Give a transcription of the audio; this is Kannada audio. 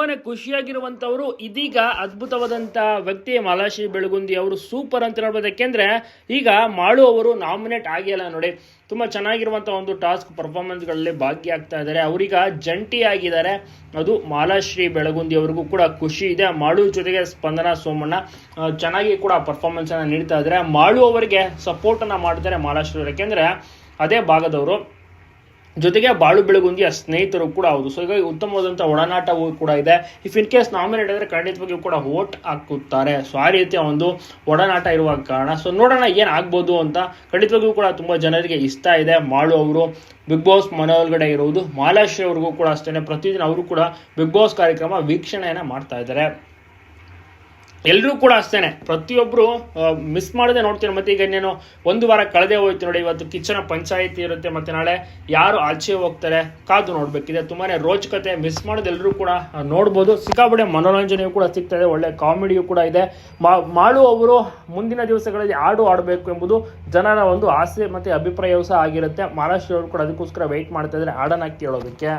ತುಂಬಾನೇ ಖುಷಿಯಾಗಿರುವಂಥವರು ಇದೀಗ ಅದ್ಭುತವಾದಂಥ ವ್ಯಕ್ತಿ ಮಾಲಾಶ್ರೀ ಬೆಳಗುಂದಿ ಅವರು ಸೂಪರ್ ಅಂತ ಹೇಳ್ಬೋದು. ಯಾಕೆಂದರೆ ಈಗ ಮಾಳು ಅವರು ನಾಮಿನೇಟ್ ಆಗಿಲ್ಲ ನೋಡಿ. ತುಂಬ ಚೆನ್ನಾಗಿರುವಂತ ಒಂದು ಟಾಸ್ಕ್ ಪರ್ಫಾರ್ಮೆನ್ಸ್ಗಳಲ್ಲಿ ಭಾಗಿಯಾಗ್ತಾ ಇದ್ದಾರೆ. ಅವರೀಗ ಜಂಟಿ ಆಗಿದ್ದಾರೆ ಅದು ಮಾಲಾಶ್ರೀ ಬೆಳಗುಂದಿ ಅವ್ರಿಗೂ ಕೂಡ ಖುಷಿ ಇದೆ. ಮಾಳು ಜೊತೆಗೆ ಸ್ಪಂದನ ಸೋಮಣ್ಣ ಚೆನ್ನಾಗಿ ಕೂಡ ಪರ್ಫಾರ್ಮೆನ್ಸನ್ನು ನೀಡ್ತಾ ಇದ್ದಾರೆ. ಮಾಳು ಅವರಿಗೆ ಸಪೋರ್ಟ್ ಅನ್ನ ಮಾಡ್ತಾರೆ ಮಾಲಾಶ್ರೀ ಅವರು. ಯಾಕೆಂದ್ರೆ ಅದೇ ಭಾಗದವರು ಜೊತೆಗೆ ಬಾಳು ಬೆಳಗುಂದಿಯ ಸ್ನೇಹಿತರು ಕೂಡ ಹೌದು. ಸೊ ಹೀಗಾಗಿ ಉತ್ತಮವಾದಂಥ ಒಡನಾಟವೂ ಕೂಡ ಇದೆ. ಇಫ್ ಇನ್ ಕೇಸ್ ನಾಮಿನೇಟ್ ಆದರೆ ಖಂಡಿತವಾಗಿಯೂ ಕೂಡ ವೋಟ್ ಹಾಕುತ್ತಾರೆ. ಸೊ ಆ ರೀತಿಯ ಒಂದು ಒಡನಾಟ ಇರುವ ಕಾರಣ. ಸೊ ನೋಡೋಣ ಏನು ಆಗ್ಬೋದು ಅಂತ. ಖಂಡಿತವಾಗಿಯೂ ಕೂಡ ತುಂಬ ಜನರಿಗೆ ಇಷ್ಟ ಇದೆ. ಮಾಳು ಅವರು ಬಿಗ್ ಬಾಸ್ ಮನೆ ಒಳಗಡೆ ಇರುವುದು. ಮಾಲಾಶ್ರೀ ಅವ್ರಿಗೂ ಕೂಡ ಅಷ್ಟೇ ಪ್ರತಿದಿನ ಅವರು ಕೂಡ ಬಿಗ್ ಬಾಸ್ ಕಾರ್ಯಕ್ರಮ ವೀಕ್ಷಣೆಯನ್ನು ಮಾಡ್ತಾ ಇದ್ದಾರೆ. ಎಲ್ಲರೂ ಕೂಡ ಅಷ್ಟೇ ಪ್ರತಿಯೊಬ್ಬರು ಮಿಸ್ ಮಾಡದೆ ನೋಡ್ತೀನಿ. ಮತ್ತೆ ಈಗ ಇನ್ನೇನು, ಒಂದು ವಾರ ಕಳೆದೇ ಹೋಯ್ತು ನೋಡಿ, ಇವತ್ತು ಕಿಚ್ಚನ ಪಂಚಾಯಿತಿ ಇರುತ್ತೆ. ಮತ್ತೆ ನಾಳೆ ಯಾರು ಆಚೆ ಹೋಗ್ತಾರೆ, ಕಾದು ನೋಡ್ಬೇಕಿದೆ ತುಂಬಾ ರೋಚಕತೆ ಮಿಸ್ ಮಾಡೋದು ಎಲ್ಲರೂ ಕೂಡ ನೋಡ್ಬೋದು. ಸಿಕ್ಕಾಪಟ್ಟೆ ಮನೋರಂಜನೆಯೂ ಕೂಡ ಸಿಗ್ತದೆ ಒಳ್ಳೆ ಕಾಮಿಡಿಯೂ ಕೂಡ ಇದೆ. ಮಾಳು ಅವರು ಮುಂದಿನ ದಿವಸಗಳಲ್ಲಿ ಹಾಡು ಆಡಬೇಕು ಎಂಬುದು ಜನರ ಒಂದು ಆಸೆ ಮತ್ತೆ ಅಭಿಪ್ರಾಯವೂ ಸಹ ಆಗಿರುತ್ತೆ. ಮಹಾರಾಷ್ಟ್ರವರು ಕೂಡ ಅದಕ್ಕೋಸ್ಕರ ವೆಯ್ಟ್ ಮಾಡ್ತಾ ಇದ್ದಾರೆ. ಹಾಡನ್ನ ಕೇಳೋದಕ್ಕೆ.